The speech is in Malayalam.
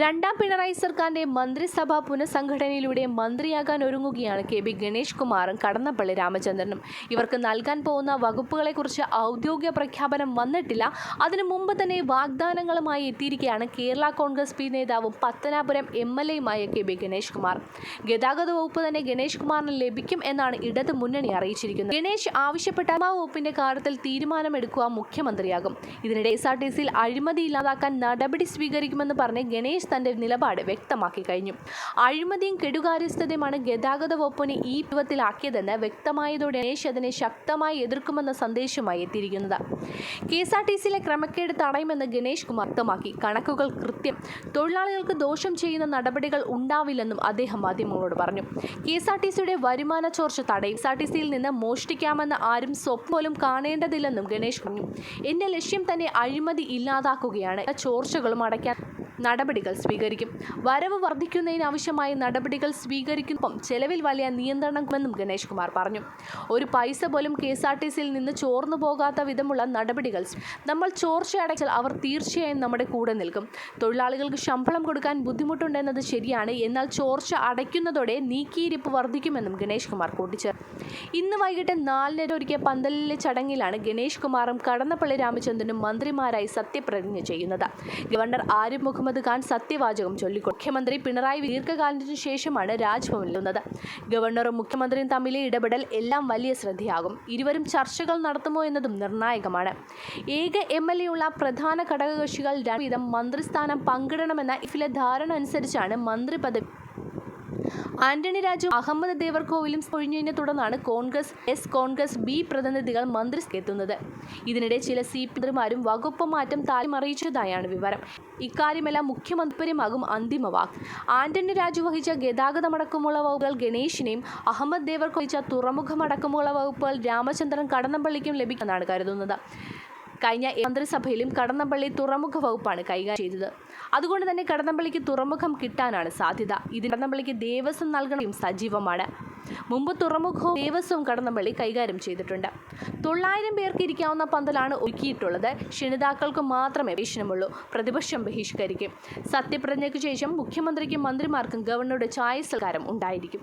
രണ്ടാം പിണറായി സർക്കാരിന്റെ മന്ത്രിസഭാ പുനഃസംഘടനയിലൂടെ മന്ത്രിയാകാൻ ഒരുങ്ങുകയാണ് കെ ബി ഗണേഷ് കുമാറും കടന്നപ്പള്ളി രാമചന്ദ്രനും. ഇവർക്ക് നൽകാൻ പോകുന്ന വകുപ്പുകളെക്കുറിച്ച് ഔദ്യോഗിക പ്രഖ്യാപനം വന്നിട്ടില്ല. അതിനു മുമ്പ് തന്നെ വാഗ്ദാനങ്ങളുമായി എത്തിയിരിക്കുകയാണ് കേരള കോൺഗ്രസ് പി നേതാവും പത്തനാപുരം എം എൽ എയുമായ കെ ബി ഗണേഷ് കുമാർ. ഗതാഗത വകുപ്പ് തന്നെ ഗണേഷ് കുമാറിന് ലഭിക്കും എന്നാണ് ഇടത് മുന്നണി അറിയിച്ചിരിക്കുന്നത്. ഗണേഷ് ആവശ്യപ്പെട്ട വകുപ്പിന്റെ കാര്യത്തിൽ തീരുമാനമെടുക്കുക മുഖ്യമന്ത്രിയാകും. ഇതിനിടെ എസ് ആർ ടി സിയിൽ അഴിമതി ഇല്ലാതാക്കാൻ നടപടി സ്വീകരിക്കുമെന്ന് പറഞ്ഞ് ഗണേഷ് തന്റെ നിലപാട് വ്യക്തമാക്കി കഴിഞ്ഞു. അഴിമതിയും കെടുകാര്യസ്ഥതയുമാണ് ഗതാഗത വകുപ്പിനെ ഈ വിപത്തിലാക്കിയതെന്ന് വ്യക്തമായതോടെ ഗണേഷ് അതിനെ ശക്തമായി എതിർക്കുമെന്ന സന്ദേശമായി എത്തിയിരിക്കുന്നത്. കെ എസ് ആർ ടി സിയിലെ ക്രമക്കേട് തടയുമെന്ന് ഗണേഷ് കുമാർ വ്യക്തമാക്കി. കണക്കുകൾ കൃത്യം. തൊഴിലാളികൾക്ക് ദോഷം ചെയ്യുന്ന നടപടികൾ ഉണ്ടാവില്ലെന്നും അദ്ദേഹം മാധ്യമങ്ങളോട് പറഞ്ഞു. കെ എസ് ആർ ടി സിയുടെ വരുമാന ചോർച്ച തടയും. എസ് ആർ ടി സിയിൽ നിന്ന് മോഷ്ടിക്കാമെന്ന് ആരും സ്വപ്നം പോലും കാണേണ്ടതില്ലെന്നും ഗണേഷ് പറഞ്ഞു. എന്റെ ലക്ഷ്യം തന്നെ അഴിമതി ഇല്ലാതാക്കുകയാണ്. ചോർച്ചകളും അടയ്ക്കാൻ നടപടികൾ സ്വീകരിക്കും. വരവ് വർദ്ധിക്കുന്നതിനാവശ്യമായ നടപടികൾ സ്വീകരിക്കുമ്പം ചെലവിൽ വലിയ നിയന്ത്രണമെന്നും ഗണേഷ് കുമാർ പറഞ്ഞു. ഒരു പൈസ പോലും കെ എസ് ആർ ടി സിയിൽ നിന്ന് ചോർന്നു പോകാത്ത വിധമുള്ള നടപടികൾ നമ്മൾ ചോർച്ച അടച്ചാൽ അവർ തീർച്ചയായും നമ്മുടെ കൂടെ നിൽക്കും. തൊഴിലാളികൾക്ക് ശമ്പളം കൊടുക്കാൻ ബുദ്ധിമുട്ടുണ്ടെന്നത് ശരിയാണ്. എന്നാൽ ചോർച്ച അടയ്ക്കുന്നതോടെ നീക്കിയിരിപ്പ് വർദ്ധിക്കുമെന്നും ഗണേഷ് കുമാർ കൂട്ടിച്ചേർത്തു. ഇന്ന് വൈകിട്ട് നാലിനര ഒരുക്കിയ പന്തലിലെ ചടങ്ങിലാണ് ഗണേഷ് കുമാറും കടന്നപ്പള്ളി രാമചന്ദ്രനും മന്ത്രിമാരായി സത്യപ്രതിജ്ഞ ചെയ്യുന്നത്. ഗവർണർ ആരിഫ് മുഹമ്മദ് ഖാൻ സത്യവാചകം ചൊല്ലിക്കൊണ്ട് മുഖ്യമന്ത്രി പിണറായി ദീർഘകാലത്തിനു ശേഷമാണ് രാജ്ഭവനിലെത്തുന്നത്. ഗവർണറും മുഖ്യമന്ത്രിയും തമ്മിലെ ഇടപെടൽ എല്ലാം വലിയ ശ്രദ്ധയാകും. ഇരുവരും ചർച്ചകൾ നടത്തുമോ എന്നതും നിർണായകമാണ്. ഏക എം എൽ എ ഉള്ള പ്രധാന ഘടകകക്ഷികൾ വീതം മന്ത്രിസ്ഥാനം പങ്കിടണമെന്ന ഇഫിലെ ധാരണ അനുസരിച്ചാണ് മന്ത്രി പദവി ആന്റണി രാജു അഹമ്മദ് ദേവർകോവിലും ഒഴിഞ്ഞതിനെ തുടർന്നാണ് കോൺഗ്രസ് എസ് കോൺഗ്രസ് ബി പ്രതിനിധികൾ മന്ത്രിക്കെത്തുന്നത്. ഇതിനിടെ ചില സി പിമാരും വകുപ്പ് മാറ്റം താരിമറിയിച്ചതായാണ് വിവരം. ഇക്കാര്യമെല്ലാം മുഖ്യമന്ത്രിമാകും അന്തിമ വാക്ക്. ആന്റണി രാജു വഹിച്ച ഗതാഗതമടക്കമുള്ള വകുപ്പുകൾ ഗണേഷിനെയും അഹമ്മദ് ദേവർകോ വഹിച്ച തുറമുഖമടക്കമുള്ള വകുപ്പുകൾ രാമചന്ദ്രൻ കടന്നപ്പള്ളിക്കും ലഭിക്കുമെന്നാണ് കരുതുന്നത്. കഴിഞ്ഞ മന്ത്രിസഭയിലും കടന്നപ്പള്ളി തുറമുഖ വകുപ്പാണ് കൈകാര്യം ചെയ്തത്. അതുകൊണ്ട് തന്നെ കടന്നപ്പള്ളിക്ക് തുറമുഖം കിട്ടാനാണ് സാധ്യത. ഇത് കടന്നപ്പള്ളിക്ക് ദേവസ്വം നൽകണമെങ്കിലും സജീവമാണ്. മുമ്പ് തുറമുഖവും ദേവസ്വവും കടന്നപ്പള്ളി കൈകാര്യം ചെയ്തിട്ടുണ്ട്. തൊള്ളായിരം പേർക്ക് ഇരിക്കാവുന്ന പന്തലാണ് ഒരുക്കിയിട്ടുള്ളത്. ക്ഷണിതാക്കൾക്ക് മാത്രമേ പ്രവേശനമുള്ളൂ പ്രതിപക്ഷം ബഹിഷ്കരിക്കും. സത്യപ്രതിജ്ഞയ്ക്ക് ശേഷം മുഖ്യമന്ത്രിക്കും മന്ത്രിമാർക്കും ഗവർണറുടെ ചായ സൽക്കാരം ഉണ്ടായിരിക്കും.